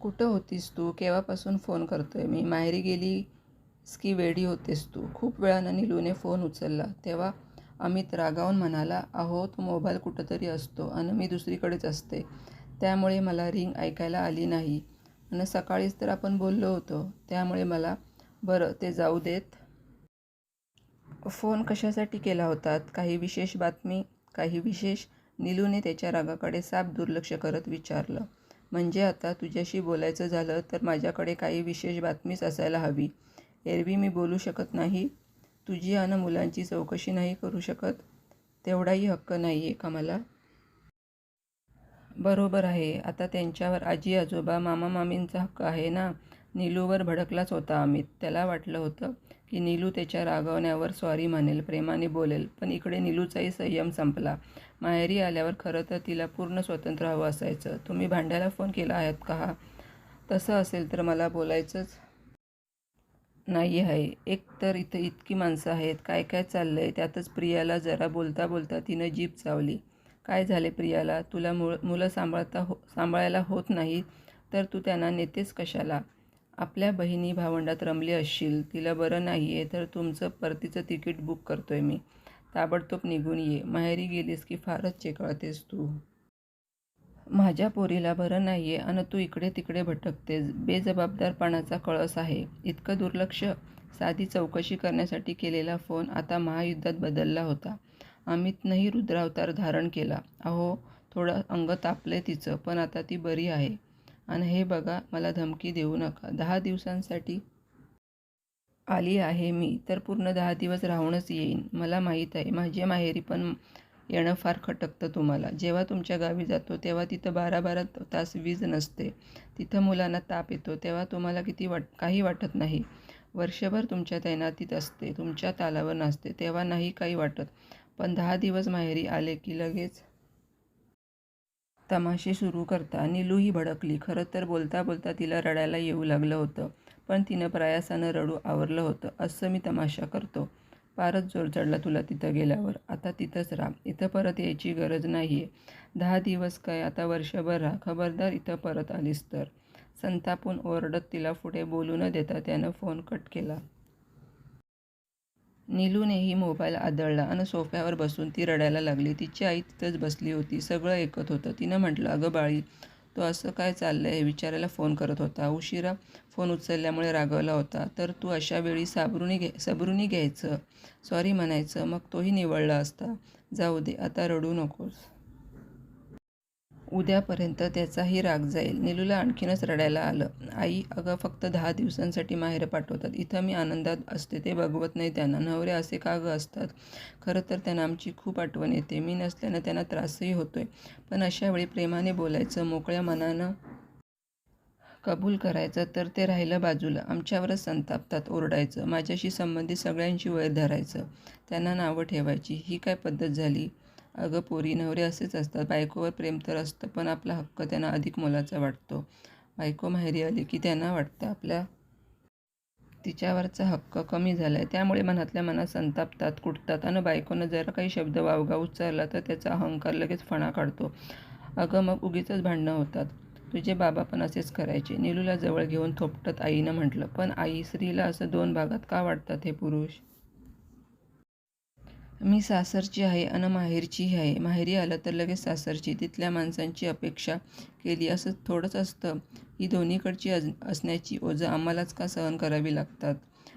कुठं होतीस तू? केव्हापासून फोन करतोय? मी माहेरी गेलीस की वेडी होतेस तू? खूप वेळानं निलूने फोन उचलला. तेव्हा अमित रागावून म्हणाला अहो तो मोबाईल कुठंतरी असतो आणि मी दुसरीकडेच असते. त्यामुळे मला रिंग ऐकायला आली नाही. आणि सकाळीच तर आपण बोललो होतो. त्यामुळे मला बरं ते जाऊ देत. फोन कशासाठी केला होतात काही विशेष बातमी काही विशेष? निलूने त्याच्या रागाकडे साफ दुर्लक्ष करत विचारलं. म्हणजे आता तुझ्याशी बोलायचं झालं तर माझ्याकडे काही विशेष बातमीच असायला हवी. एरवी मी बोलू शकत नाही. तुझी आणि मुलांची चौकशी नाही करू शकत. तेवढाही हक्क नाही आहे का मला? बरोबर आहे. आता त्यांच्यावर आजी आजोबा मामा मामींचा हक्क आहे ना? नीलूवर भडकलाच होता अमित. त्याला वाटलं होतं की नीलू त्याच्या रागवण्यावर सॉरी म्हणेल प्रेमाने बोलेल पण इकडे नीलूचाही संयम संपला. माहेरी आल्यावर खरं तर तिला पूर्ण स्वतंत्र हवं असायचं. तुम्ही भांड्याला फोन केला आहात का? तसं असेल तर मला बोलायचंच नाही आहे एक तर इथं इतकी माणसं आहेत. काय काय चाललं आहे त्यातच प्रियाला जरा बोलता बोलता तिनं जीप चावली. काय झाले प्रियाला? तुला मुळ मुलं सांभाळता हो सांभाळायला होत नाही तर तू त्यांना नेतेस कशाला? आपल्या बहिणी भावंडात रमली असशील तिला बरं नाही आहे तर तुमचं परतीचं तिकीट बुक करतो आहे मी. ताबडतोब निघून ये. माहेरी गेलीस की फारच चेकळतेस तू. माझ्या पोरीला बरं नाही आहे आणि तू इकडे तिकडे भटकतेस. बेजबाबदारपणाचा कळस आहे. इतकं दुर्लक्ष. साधी चौकशी करण्यासाठी केलेला फोन आता महायुद्धात बदलला होता. अमितनंही रुद्रावतार धारण केला. अहो थोडं अंग तापले तिचं पण आता ती बरी आहे. आणि हे बघा मला धमकी देऊ नका. दहा दिवसांसाठी आली आहे मी तर पूर्ण दहा दिवस राहूनच येईन. मला माहीत आहे माझी माहेरी पण येणं फार खटकतं तुम्हाला. जेव्हा तुमच्या गावी जातो तेव्हा तिथं बारा बारा तास वीज नसते. तिथं मुलांना ताप येतो तेव्हा तुम्हाला किती वाट काही वाटत नाही. वर्षभर तुमच्या तैनातीत असते तुमच्या तालावर नसते तेव्हा नाही काही वाटत. पण दहा दिवस माहेरी आले की लगेच तमाशे सुरू करता. निलूही भडकली. खरं तर बोलता बोलता तिला रडायला येऊ लागलं होतं. पण तिनं प्रयासानं रडू आवरलं होतं. असं मी तमाशा करतो. फारच जोर चढला तुला तिथं गेल्यावर. आता तिथंच राहा. इथं परत यायची गरज नाही आहे दहा दिवस काय? आता वर्षभर राहा. खबरदार इथं परत आलीस तर. संतापून ओरडत तिला पुढे बोलू न देता त्यानं फोन कट केला. नीलूनेही मोबाईल आदळला आणि सोफ्यावर बसून ती रडायला लागली. तिची आई तिथंच बसली होती. सगळं ऐकत होतं. तिनं म्हटलं अगं बाळी तो असं काय चाललं आहे विचारायला फोन करत होता. उशिरा फोन उचलल्यामुळे रागवला होता. तर तू अशा वेळी साबरुनी घे सबरुनी घ्यायचं? सॉरी म्हणायचं. मग तोही निवडला असता. जाऊ दे आता रडू नकोस. उद्यापर्यंत त्याचाही राग जाईल. नीलूला आणखीनच रडायला आलं. आई अगं फक्त दहा दिवसांसाठी माहेर पाठवतात. इथं मी आनंदात असते. ते बघवत नाही त्यांना. नवरे असे का गं असतात? खरं तर त्यांना आमची खूप आठवण येते. मी नसल्यानं त्यांना त्रासही होतोय. पण अशा वेळी प्रेमाने बोलायचं मोकळ्या मनानं कबूल करायचं तर ते राहिलं बाजूला. आमच्यावरच संतापतात ओरडायचं. माझ्याशी संबंधित सगळ्यांची वैर धरायचं. त्यांना नावं ठेवायची. ही काय पद्धत झाली? अगं पोरी नवरे असेच असतात. बायकोवर प्रेम तर असतं पण आपला हक्क त्यांना अधिक मोलाचा वाटतो. बायको माहेरी आली की त्यांना वाटतं आपल्या तिच्यावरचा हक्क कमी झाला आहे त्यामुळे मनातल्या मनात संतापतात कुटतात आणि बायकोनं जरा काही शब्द वावगा उच्चारला तर त्याचा अहंकार लगेच फणा काढतो. अगं मग उगीचच भांडणं होतात. तुझे बाबा पण असेच करायचे. नीलूला जवळ घेऊन थोपटत आईनं म्हटलं पण आई स्त्रीला असं दोन भागात का वाटतात हे पुरुष? मी सासरची आहे आणि माहेरचीही आहे. माहेरी आलं तर लगेच सासरची तिथल्या माणसांची अपेक्षा केली. असं थोडंच असतं. ही दोन्हीकडची अज असण्याची ओझं आम्हालाच का सहन करावी लागतात?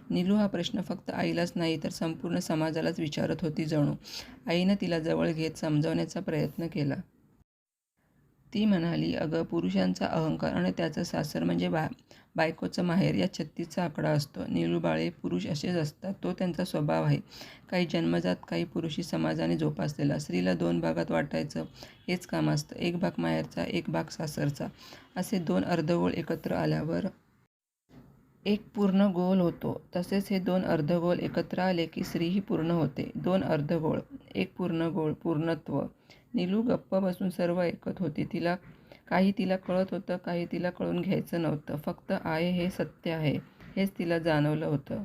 नीलू हा प्रश्न फक्त आईलाच नाही तर संपूर्ण समाजालाच विचारत होती जणू. आईनं तिला जवळ घेत समजावण्याचा प्रयत्न केला. ती म्हणाली अगं पुरुषांचा अहंकार आणि त्याचं सासर म्हणजे बा बायकोचं माहेर या छत्तीसचा आकडा असतो. नीलूबाळे पुरुष असेच असतात. तो त्यांचा स्वभाव आहे. काही जन्मजात काही पुरुषी समाजाने जोपासलेला. स्त्रीला दोन भागात वाटायचं. हेच काम असतं. एक भाग माहेरचा एक भाग सासरचा. असे दोन अर्धगोळ एकत्र आल्यावर एक पूर्ण गोल होतो. तसेच हे दोन अर्धगोल एकत्र आले की स्त्रीही पूर्ण होते. दोन अर्धगोळ एक पूर्ण गोळ पूर्णत्व. नीलू गप्प बसून सर्व ऐकत होती. तिला काही तिला कळत होतं काही तिला कळून घ्यायचं नव्हतं. फक्त आहे हे सत्य आहे हेच तिला जाणवलं होतं.